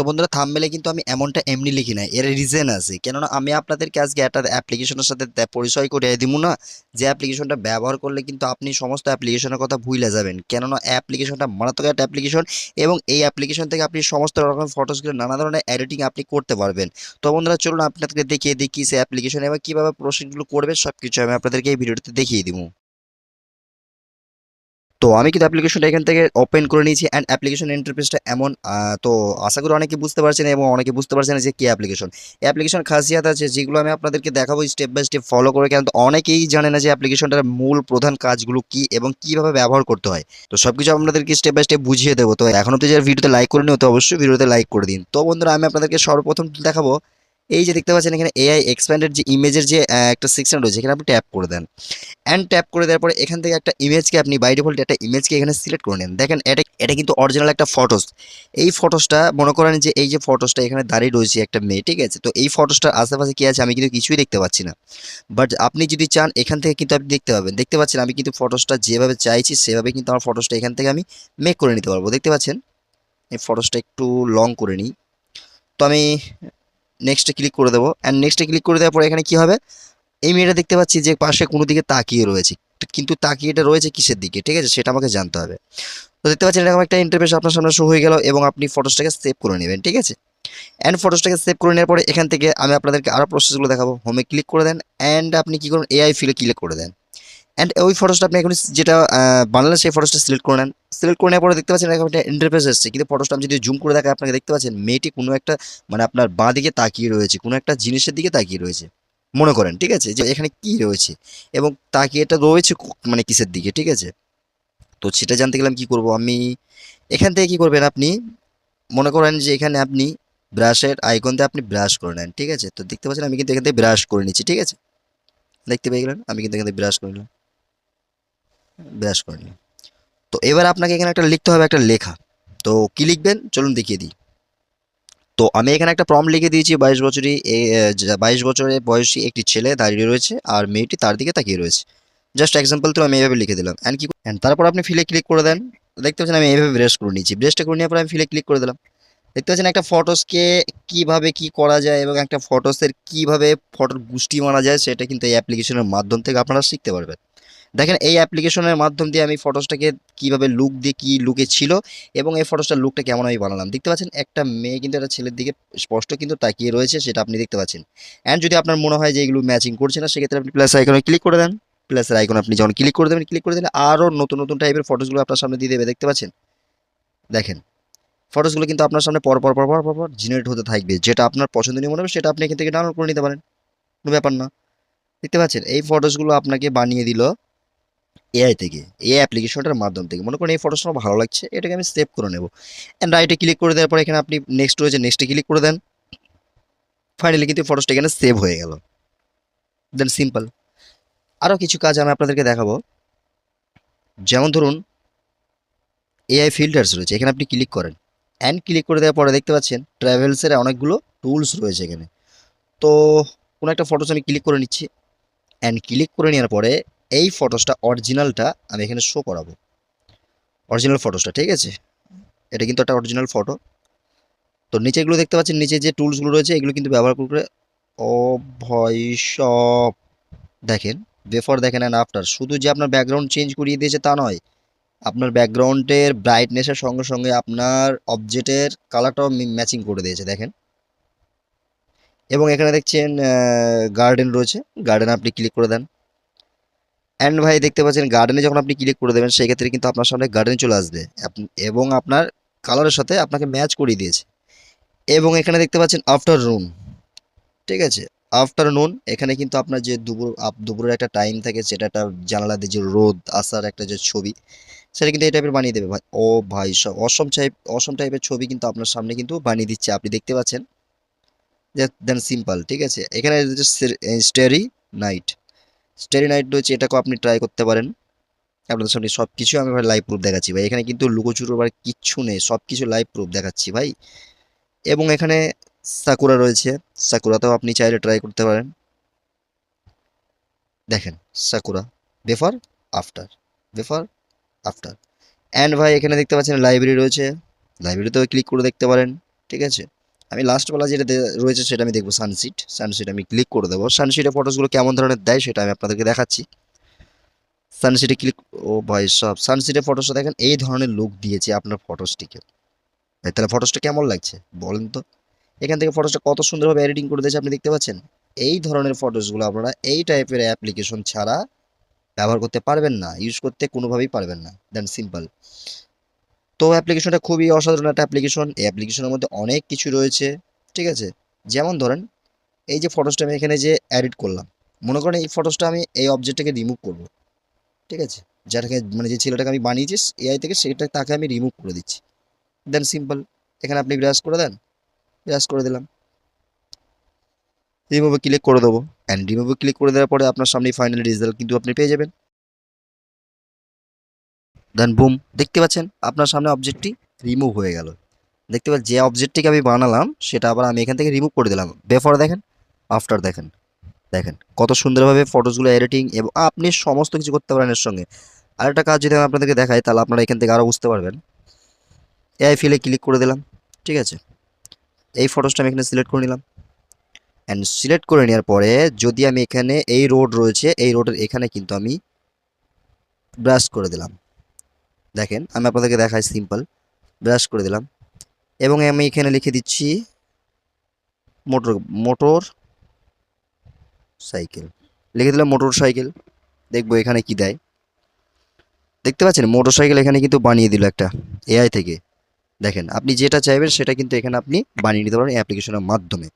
তো বন্ধুরা থাম্বনেলে কিন্তু আমি এমনটা এমনি লিখি না এর রিজন আছে। কেননা আমি আপনাদেরকে আজকে একটা অ্যাপ্লিকেশনের সাথে পরিচয় করিয়ে দিব না, যে অ্যাপ্লিকেশনটা ব্যবহার করলে কিন্তু আপনি সমস্ত অ্যাপ্লিকেশনের কথা ভুলে যাবেন। কেননা অ্যাপ্লিকেশনটা মারাত্মক একটা অ্যাপ্লিকেশন এবং এই অ্যাপ্লিকেশন থেকে আপনি সমস্ত রকম ফটোসগুলো নানা ধরনের এডিটিং আপনি করতে পারবেন। তো বন্ধুরা চলুন আপনাদেরকে দেখিয়ে দিই কী সে অ্যাপ্লিকেশন এবং কীভাবে প্রসেসগুলো করবে সব কিছু আমি আপনাদেরকে এই ভিডিওতে দেখিয়ে দিব তো আমি কিন্তু অ্যাপ্লিকেশনটা এখান থেকে ওপেন করে নিয়েছি অ্যান্ড অ্যাপ্লিকেশন ইন্টারফেসটা এমন তো আশা করি অনেকে বুঝতে পারছেন এবং অনেকে বুঝতে পারছেন যে কী অ্যাপ্লিকেশন অ্যাপ্লিকেশন খাসিয়াত আছে যেগুলো আমি আপনাদেরকে দেখাবো স্টেপ বাই স্টেপ ফলো করে কেন অনেকেই জানে না যে অ্যাপ্লিকেশনটার মূল প্রধান কাজগুলো কি এবং কীভাবে ব্যবহার করতে হয়। তো সব কিছু আপনাদেরকে স্টেপ বাই স্টেপ বুঝিয়ে দেবো। তো এখন তো যারা ভিডিওতে লাইক করে নিও তো অবশ্যই ভিডিওতে লাইক করে দিন। তো বন্ধুরা, আমি আপনাদেরকে সর্বপ্রথম দেখাবো এই যে দেখতে পাচ্ছেন এখানে এআই এক্সপ্যান্ডেড যে ইমেজের যে একটা সেকশন রয়েছে, এখানে আপনি ট্যাপ করে দেন। অ্যান্ড ট্যাপ করে দেওয়ার পরে এখান থেকে একটা ইমেজকে আপনি বাই ডিফল্ট একটা ইমেজকে এখানে সিলেক্ট করে নেন। দেখেন, এটা এটা কিন্তু অরিজিনাল একটা ফটোস এই ফটোসটা মনে করেন যে এই যে ফটোসটা এখানে দাঁড়িয়ে রয়েছে একটা মেয়ে, ঠিক আছে? তো এই ফটোসটার আশেপাশে কী আছে? আমি কিন্তু কিছুই দেখতে পাচ্ছি না। বাট আপনি যদি চান, এখান থেকে কিন্তু আপনি দেখতে পাবেন। দেখতে পাচ্ছেন, আমি কিন্তু ফটোসটা যেভাবে চাইছি, সেভাবে কিন্তু আমার ফটোসটা এখান থেকে আমি মেক করে নিতে পারব। দেখতে পাচ্ছেন? এই ফটোসটা একটু লং করে নিই। তো আমি নেক্সটে ক্লিক করে দেবো। অ্যান্ড নেক্সটে ক্লিক করে দেওয়ার পরে এখানে কি হবে? এই মেয়েটা দেখতে পাচ্ছি যে পাশে কোনো দিকে তাকিয়ে রয়েছে। কিন্তু তাকিয়েটা রয়েছে কিসের দিকে? ঠিক আছে, সেটা আমাকে জানতে হবে। তো দেখতে পাচ্ছেন এরকম একটা ইন্টারফেস আপনার সামনে শো হয়ে গেল এবং আপনি ফটোসটাকে সেভ করে নেবেন, ঠিক আছে? অ্যান্ড ফটোসটাকে সেভ করে নেওয়ার পরে এখান থেকে আমি আপনাদেরকে আরও প্রসেসগুলো দেখাবো। হোমে ক্লিক করে দেন অ্যান্ড আপনি কী করুন এআই ফিলে ক্লিক করে দেন। অ্যান্ড ওই ফটোসটা আপনি এখন যেটা বানালেন, সেই ফটোসটা সিলেক্ট করে নেন। সিলেক্ট করে নেওয়ার পরে দেখতে পাচ্ছেন একটা ইন্টারফেস এসছে। কিন্তু ফটোসটা আমি যদি জুম করে দেখাই আপনাকে দেখতে পাচ্ছেন মেয়েটি কোনো একটা মানে আপনার বাঁ দিকে তাকিয়ে রয়েছে, কোনো একটা জিনিসের দিকে তাকিয়ে রয়েছে। মনে করেন, ঠিক আছে? যে এখানে কি রয়েছে? এবং তাকিয়েটা রয়েছে মানে কিসের দিকে, ঠিক আছে? তো সেটা জানতে গেলাম কি করব? আমি এখান থেকে কি করবেন আপনি? মনে করেন যে এখানে আপনি ব্রাশের আইকন দিয়ে আপনি ব্রাশ করে নেন, ঠিক আছে? তো দেখতে পাচ্ছেন আমি কিন্তু এখান থেকে ব্রাশ করে নিচ্ছি, ঠিক আছে? দেখতে পেয়ে গেলেন? আমি কিন্তু এখান থেকে ব্রাশ করে নিলাম। ব্রাশ করে নিলাম তো এবার আপনাকে এখানে একটা লিখতে হবে একটা লেখা। তো কি লিখবেন? চলুন দেখিয়ে দিই। তো আমি এখানে একটা প্রম লিখে দিয়েছি, বাইশ বছরই বাইশ বছরের বয়সী একটি ছেলে দাঁড়িয়ে রয়েছে আর মেয়েটি তার দিকে তাকিয়ে রয়েছে। জাস্ট এক্সাম্পল তো আমি এইভাবে লিখে দিলাম। অ্যান্ড কি অ্যান্ড তারপর আপনি ফিলে ক্লিক করে দেন। দেখতে পাচ্ছেন আমি এইভাবে ব্রেস করে নিয়েছি। ব্রেসটা করে নেওয়ার পর আমি ফিলে ক্লিক করে দিলাম। দেখতে পাচ্ছেন একটা ফটোসকে কীভাবে কি করা যায় এবং একটা ফটোসের কীভাবে ফটোর গুষ্টি মারা যায় সেটা কিন্তু এই অ্যাপ্লিকেশনের মাধ্যম থেকে আপনারা শিখতে পারবেন। দেখেন, এই অ্যাপ্লিকেশনের মাধ্যম দিয়ে আমি ফটোসটাকে কীভাবে লুক দিয়ে কি লুকে ছিল এবং এই ফটোসটার লুকটা কেমন আমি বানালাম। দেখতে পাচ্ছেন, একটা মেয়ে কিন্তু একটা ছেলের দিকে স্পষ্ট কিন্তু তাকিয়ে রয়েছে, সেটা আপনি দেখতে পাচ্ছেন। অ্যান্ড যদি আপনার মনে হয় যে এগুলো ম্যাচিং করছে না, সেক্ষেত্রে আপনি প্লাস আইকনে ক্লিক করে দেন। প্লাসের আইকন আপনি যখন ক্লিক করে দেবেন ক্লিক করে দিলে আরও নতুন নতুন টাইপের ফটোসগুলো আপনার সামনে দিয়ে দেবে। দেখতে পাচ্ছেন? দেখেন ফটোসগুলো কিন্তু আপনার সামনে পর পর পর পর পর জেনারেট হতে থাকবে। যেটা আপনার পছন্দনীয় মনে হবে, সেটা আপনি এখান থেকে ডাউনলোড করে নিতে পারেন। কোনো ব্যাপার না। দেখতে পাচ্ছেন, এই ফটোসগুলো আপনাকে বানিয়ে দিল এআই থেকে এই অ্যাপ্লিকেশনটার মাধ্যম থেকে। মনে করেন এই ফটোসটা আমার ভালো লাগছে, এটাকে আমি সেভ করে নেব। অ্যান্ড রাইটে ক্লিক করে দেওয়ার পর এখানে আপনি নেক্সট রয়েছে নেক্সটে ক্লিক করে দেন ফাইনালি কিন্তু ফটোসটা এখানে সেভ হয়ে গেল। দেন সিম্পল আরও কিছু কাজ আমি আপনাদেরকে দেখাবো। যেমন ধরুন এআই ফিল্টার্স রয়েছে, এখানে আপনি ক্লিক করেন। অ্যান্ড ক্লিক করে দেওয়ার পরে দেখতে পাচ্ছেন ট্রাভেলসের অনেকগুলো টুলস রয়েছে এখানে। তো, কোনো একটা ফটোস আমি ক্লিক করে নিচ্ছি। অ্যান্ড ক্লিক করে নেওয়ার পরে এই ফটোসটা অরিজিনালটা আমি এখানে শো করাবো। অরিজিনাল ফটোসটা ঠিক আছে? এটা কিন্তু একটা অরিজিনাল ফটো তো নিচে এগুলো দেখতে পাচ্ছেন, নিচে যে টুলসগুলো রয়েছে, এগুলো কিন্তু ব্যবহার করে ও ভয় সব দেখেন বেফর দেখেন অ্যান্ড আফটার শুধু যে আপনার ব্যাকগ্রাউন্ড চেঞ্জ করিয়ে দিয়েছে তা নয়, আপনার ব্যাকগ্রাউন্ডের ব্রাইটনেসের সঙ্গে সঙ্গে আপনার অবজেক্টের কালারটাও ম্যাচিং করে দিয়েছে, দেখেন। এবং এখানে দেখছেন গার্ডেন রয়েছে। গার্ডেন আপনি ক্লিক করে দেন। অ্যান্ড ভাই, দেখতে পাচ্ছেন গার্ডেনে যখন আপনি ক্লিক করে দেবেন সেই ক্ষেত্রে কিন্তু আপনার সামনে গার্ডেন চলে আসবে। এবং আপনার কালারের সাথে আপনাকে ম্যাচ করিয়ে দিয়েছে। এবং এখানে দেখতে পাচ্ছেন আফটার আফটারনুন ঠিক আছে? আফটারনুন এখানে কিন্তু আপনার যে দুপুর দুপুরের একটা টাইম থাকে, সেটা একটা জানালা দিয়ে যে রোদ, আসার একটা যে ছবি, সেটা কিন্তু এই টাইপের বানিয়ে দেবে ভাই। ও ভাই সব অসম টাইপ অসম টাইপের ছবি কিন্তু আপনার সামনে কিন্তু বানিয়ে দিচ্ছে। আপনি দেখতে পাচ্ছেন? দেন সিম্পল ঠিক আছে? এখানে স্টেরি নাইট স্টেরি নাইট রয়েছে, এটাকেও আপনি ট্রাই করতে পারেন। আপনাদের সামনে সব কিছু আমি ভাই লাইভ প্রুফ দেখাচ্ছি ভাই। এখানে কিন্তু লুকোচুরো বা কিচ্ছু নেই সব কিছু লাইভ প্রুফ দেখাচ্ছি ভাই। এবং এখানে সাকুরা রয়েছে সাকুরাতেও আপনি চাইলে ট্রাই করতে পারেন। দেখেন Sakura before after before after and ভাই, এখানে দেখতে পাচ্ছেন লাইব্রেরি রয়েছে। লাইব্রেরিতেও ক্লিক করে দেখতে পারেন, ঠিক আছে? আমি লাস্ট বেলা যেটা রয়েছে সেটা আমি দেখব সানসিট সানসিট আমি ক্লিক করে দেবো। সানসিটের ফটোসগুলো কেমন ধরনের দেয় সেটা আমি আপনাদেরকে দেখাচ্ছি। সানসিটে ক্লিক ও ভাই সব সানসিটের ফটোসটা দেখেন এই ধরনের লুক দিয়েছে আপনার ফটোসটিকে ভাই, তাহলে ফটোসটা কেমন লাগছে? বলেন তো। এখান থেকে ফটোসটা কত সুন্দরভাবে এডিটিং করে দিয়েছে আপনি দেখতে পাচ্ছেন? এই ধরনের ফটোসগুলো আপনারা এই টাইপের অ্যাপ্লিকেশন ছাড়া ব্যবহার করতে পারবেন না ইউজ করতে কোনোভাবেই পারবেন না। দেন সিম্পল তো অ্যাপ্লিকেশনটা খুবই অসাধারণ একটা অ্যাপ্লিকেশন এই অ্যাপ্লিকেশনের মধ্যে অনেক কিছু রয়েছে, ঠিক আছে? যেমন ধরেন, এই যে ফটোসটা আমি এখানে যে অ্যাডিট করলাম, মনে করেন এই ফটোসটা আমি এই অবজেক্টটাকে রিমুভ করব, ঠিক আছে? যাটাকে মানে যে ছেলেটাকে আমি বানিয়েছি এআই থেকে সেটা তাকে আমি রিমুভ করে দিচ্ছি। দেন সিম্পল এখানে আপনি ব্রাশ করে দেন ব্রাশ করে দিলাম। রিমুভে ক্লিক করে দেবো। অ্যান্ড রিমুভে ক্লিক করে দেওয়ার পরে আপনার সামনে ফাইনাল রেজাল্ট কিন্তু আপনি পেয়ে যাবেন। দেন বুম দেখতে পাচ্ছেন, আপনার সামনে অবজেক্টটি রিমুভ হয়ে গেল। দেখতে পাচ্ছেন, যে অবজেক্টটিকে আমি বানালাম, সেটা আবার আমি এখান থেকে রিমুভ করে দিলাম। বেফর দেখেন আফটার দেখেন। দেখেন, কত সুন্দরভাবে ফটোসগুলো এডিটিং এবং আপনি সমস্ত কিছু করতে পারেন এর সঙ্গে। আরেকটা কাজ যদি আমি আপনাদেরকে দেখাই, তাহলে আপনারা এখান থেকে আরও বুঝতে পারবেন। এআই ফিলে ক্লিক করে দিলাম, ঠিক আছে? এই ফটোসটা আমি এখানে সিলেক্ট করে নিলাম। অ্যান্ড সিলেক্ট করে নেওয়ার পরে, যদি আমি এখানে এই রোড রয়েছে, এই রোডের এখানে কিন্তু আমি ব্রাশ করে দিলাম। দেখেন, আমি আপনাদেরকে দেখাই সিম্পল ব্রাশ করে দিলাম। এবং আমি এখানে লিখে দিচ্ছি মোটর মোটর সাইকেল লিখে দিলাম মোটর সাইকেল দেখব এখানে কি দেয়। দেখতে পাচ্ছেন মোটর সাইকেল এখানে কিন্তু বানিয়ে দিল একটা এআই থেকে। দেখেন, আপনি যেটা চাইবেন সেটা কিন্তু এখানে আপনি বানিয়ে নিতে পারেন অ্যাপ্লিকেশনের মাধ্যমে।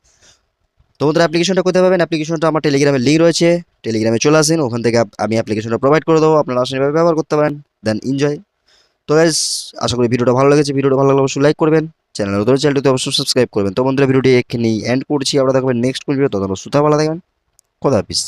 তোমাদের অ্যাপ্লিকেশনটা কোথায় পাবেন? অ্যাপ্লিকেশনটা আমার টেলিগ্রামের লিঙ্ক রয়েছে। টেলিগ্রামে চলে আসেন, ওখান থেকে আমি অ্যাপ্লিকেশনটা প্রোভাইড করে দেবো। আপনারা আসেন ব্যবহার করতে পারেন। দেন এনজয় তো গাইজ আশা করি ভিডিওটা ভালো লেগেছে। ভিডিওটা ভালো লাগলে অবশ্যই লাইক করবেন। চ্যানেল নতুন চ্যানেলটিতে অবশ্যই সাবস্ক্রাইব করবেন। তো বন্ধুরা, ভিডিওটি এখানেই এন্ড করছি। আমরা দেখবেন নেক্সট ভিডিও তখন সুতা ভালো থাকবেন। খোদা হাফিজ।